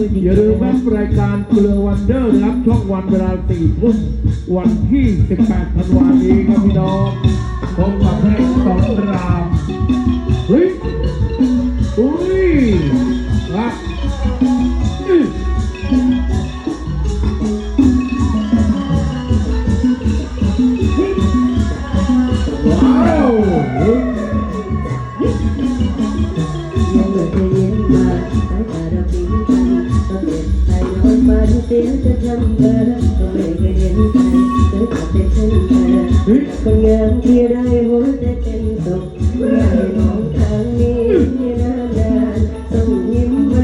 อย่าลืมครับรายการเกลือวันเดอร์นะครับช่องวันเวลาสี่ทุ่มวันที่ 18 ธันวาคมนี้ครับพี่น้องพบกับเพลงสองรามเฮ้ยอุ้ยรักอื้อว้าวเฮ้ยยังไม่เคยเห็นมาสายตาเราปิ้ เสียงจะทำเบอร์ก็ไม่เคยเห็นใครเคยจะเป็นเช่นเธอคนงามที่ได้หัวใจเป็นสุขอยากให้มองทางนี้นานๆต้องยิ้มหว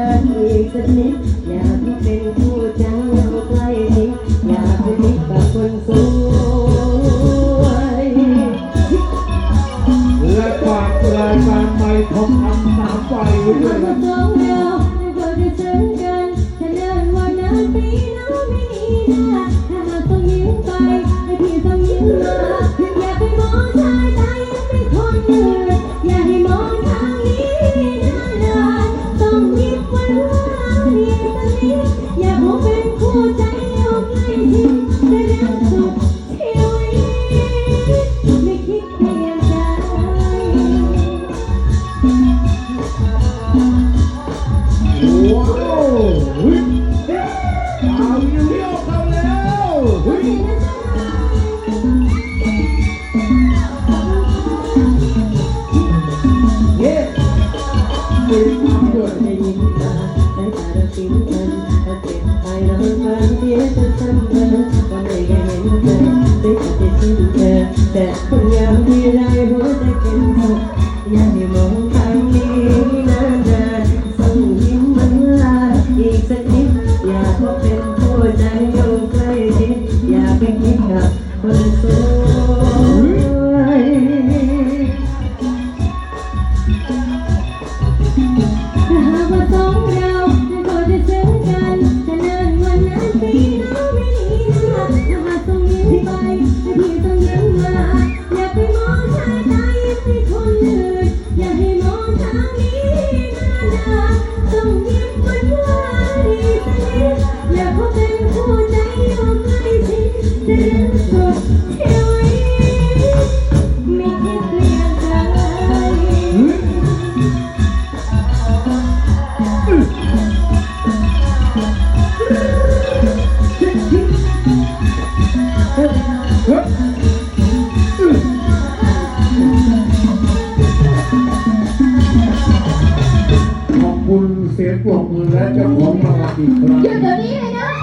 านอีกสักนิดอยากเป็นคู่เจ้าใกล้ชิดอยากเป็นมิตรกับคนสวยและฝามกรายการใหม่ทองคำสามไฟด้วย เคยเห็นใครเคยจะเป็นเช่นเธอแต่คนงามที่ได้หัวใจเป็นสุขอยากให้มองทางนี้นานๆส่งยิ้มมันลาอีกสักนิดอยากพบเป็นผู้ใจอยู่ใกล้ชิดอยากไปคิดกับคนสวย ต้องยิ้มวานวานอีกสักนิดอยาเขาเป็นผู้ใจอยู่ใกล้ชิดจสุด สียงปรบมือและเจ้าของรางวัลอีกครั้ง หยุดเดี๋ยวนี้เลยนะ